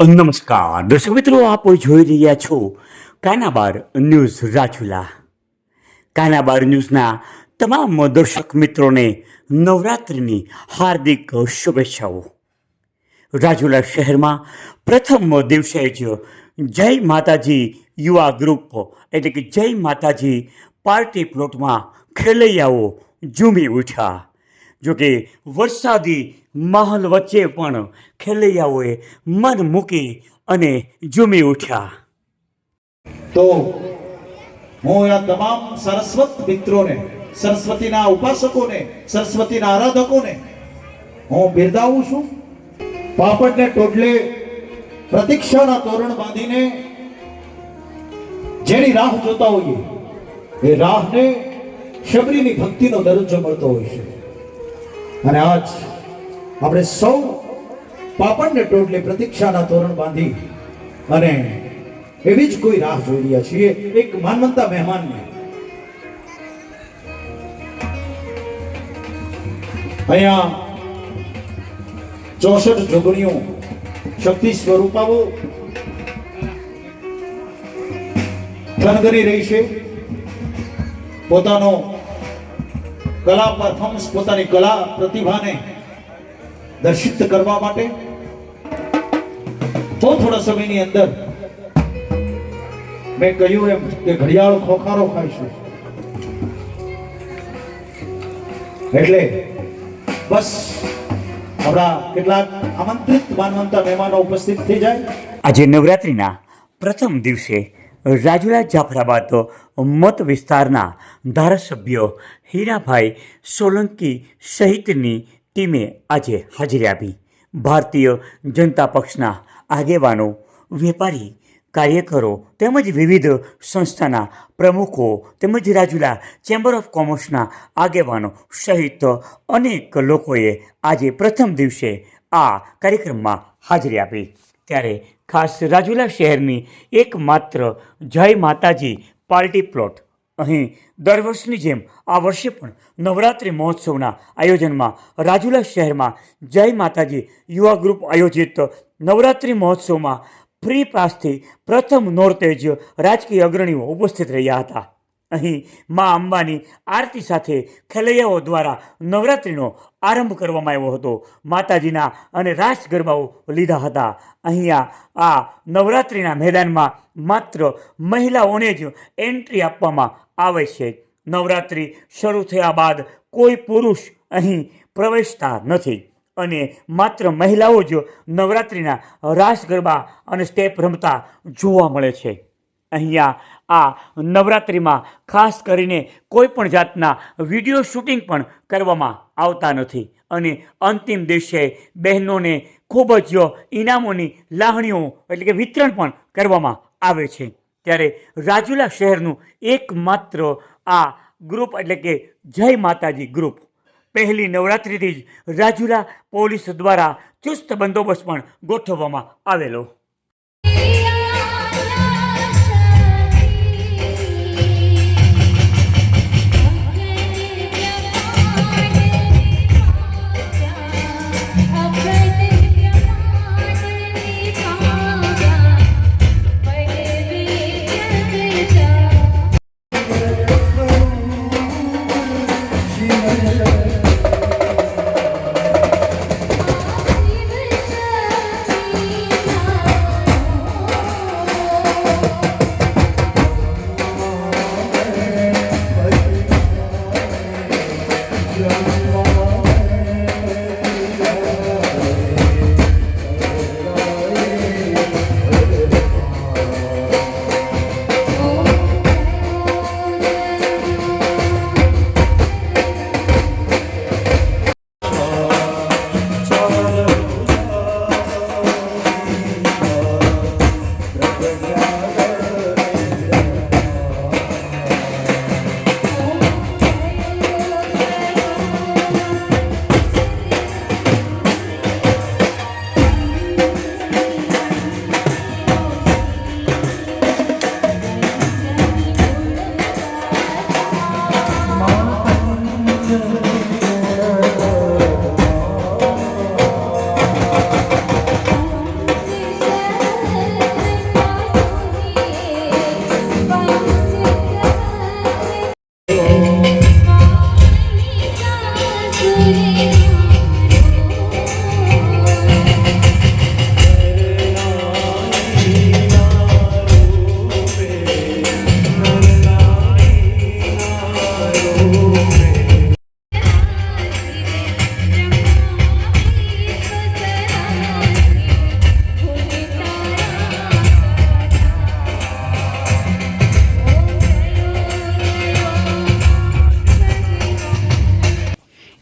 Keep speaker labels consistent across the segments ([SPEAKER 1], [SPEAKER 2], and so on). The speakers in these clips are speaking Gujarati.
[SPEAKER 1] નમસ્કાર. દર્શક મિત્રો, આપ જોઈ રહ્યા છો કાનાબાર ન્યૂઝ રાજુલા. કાનાબાર ન્યૂઝના તમામ દર્શક મિત્રોને નવરાત્રિની હાર્દિક શુભેચ્છાઓ. રાજુલા શહેરમાં પ્રથમ દિવસે જ જય માતાજી યુવા ગ્રુપ, એટલે કે જય માતાજી પાર્ટી પ્લોટમાં ખેલૈયાઓ ઝૂમી ઉઠ્યા. જોકે વરસાદી માહોલ વચ્ચે પણ ખેલૈયાઓએ મન મૂકી અને ઝૂમી ઉઠ્યા.
[SPEAKER 2] તો હું આ તમામ સરસ્વત મિત્રોને, સરસ્વતીના ઉપાસકોને, સરસ્વતીના આરાધકોને, હું બિરદાવું છું. પાપડને ટોટલે પ્રતીક્ષાના તોરણ બાંધીને જેની રાહ જોતા હોઈએ, એ રાહને શબરીની ભક્તિનો દરજ્જો મળતો હોય છે. અને આજ આપણે સૌ પાપડને ટોટલે પ્રતીક્ષાના તોરણ બાંધી અને એવી જ કોઈ રાહ જોઈ રહ્યા છીએ. એક માનવંતા મહેમાનને. અહીંયા ચોસઠ જોગણીઓ શક્તિ સ્વરૂપાઓ કરી રહી છે. પોતાનો કલા પરફોર્મન્સ પોતાની કલા પ્રતિભાને દર્શિત કરવા માટે? તો થોડા સમયની અંદર મેં કહ્યું એમ કે ઘડિયાળ ખોખારો ખાઈશું. એટલે બસ આપણા કેટલાક આમંત્રિત માનવંતા મહેમાનો ઉપસ્થિત થઈ જાય.
[SPEAKER 1] આજે નવરાત્રિના પ્રથમ દિવસે રાજુલા જાફરાબાદ મત વિસ્તારના ધારાસભ્ય હીરાભાઈ સોલંકી સહિતની ટીમે આજે હાજરી આપી. ભારતીય જનતા પક્ષના આગેવાનો, વેપારી, કાર્યકરો તેમજ વિવિધ સંસ્થાના પ્રમુખો તેમજ રાજુલા ચેમ્બર ઓફ કોમર્સના આગેવાનો સહિત અનેક લોકોએ આજે પ્રથમ દિવસે આ કાર્યક્રમમાં હાજરી આપી. ત્યારે ખાસ રાજુલા શહેરની એકમાત્ર જય માતાજી પાર્ટી પ્લોટ અહીં દર વર્ષની જેમ આ વર્ષે પણ નવરાત્રિ મહોત્સવના આયોજનમાં રાજુલા શહેરમાં જય માતાજી યુવા ગ્રુપ આયોજિત નવરાત્રિ મહોત્સવમાં ફ્રી પાસથી પ્રથમ નોરતે રાજકીય અગ્રણીઓ ઉપસ્થિત રહ્યા હતા. અહીં મા અંબાની આરતી સાથે ખેલૈયાઓ દ્વારા નવરાત્રિનો આરંભ કરવામાં આવ્યો હતો. માતાજીના અને રાસ ગરબાઓ લીધા હતા. અહીંયા આ નવરાત્રિના મેદાનમાં માત્ર મહિલાઓને જ એન્ટ્રી આપવામાં આવે છે. નવરાત્રિ શરૂ થયા બાદ કોઈ પુરુષ અહીં પ્રવેશતા નથી અને માત્ર મહિલાઓ જ નવરાત્રિના રાસ ગરબા અને સ્ટેપ રમતા જોવા મળે છે. અહીંયા આ નવરાત્રિમાં ખાસ કરીને કોઈ પણ જાતના વીડિયો શૂટિંગ પણ કરવામાં આવતા નથી. અને અંતિમ દિવસે બહેનોને ખૂબ જ ઇનામોની લાગણીઓ એટલે કે વિતરણ પણ કરવામાં આવે છે. ત્યારે રાજુલા શહેરનું એકમાત્ર આ ગ્રુપ એટલે કે જય માતાજી ગ્રુપ. પહેલી નવરાત્રિથી જ રાજુલા પોલીસ દ્વારા ચુસ્ત બંદોબસ્ત પણ ગોઠવવામાં આવેલો.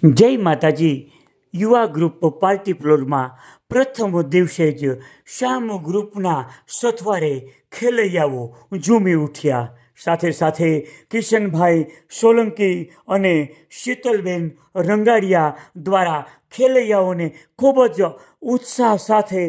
[SPEAKER 1] જય માતાજી. યુવા ગ્રુપ પાર્ટી ફ્લોરમાં પ્રથમ દિવસે જ શ્યામ ગ્રુપના સથવારે ખેલૈયાઓ ઝૂમી ઉઠ્યા. સાથે સાથે કિશનભાઈ સોલંકી અને શીતલબેન રંગાડિયા દ્વારા ખેલૈયાઓને ખૂબ જ ઉત્સાહ સાથે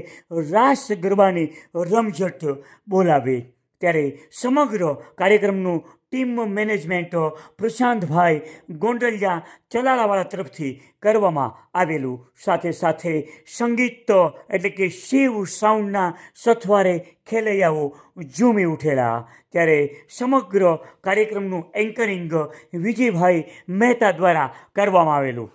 [SPEAKER 1] રાસ ગરબાની રમઝટ બોલાવી. ત્યારે સમગ્ર કાર્યક્રમનું ટીમ મેનેજમેન્ટ પ્રશાંતભાઈ ગોંડલિયા ચલાળાવાળા તરફથી કરવામાં આવેલું. સાથે સાથે સંગીત એટલે કે શિવ સાઉન્ડના સથવારે ખેલૈયાઓ ઝૂમી ઉઠેલા. ત્યારે સમગ્ર કાર્યક્રમનું એન્કરિંગ વિજયભાઈ મહેતા દ્વારા કરવામાં આવેલું.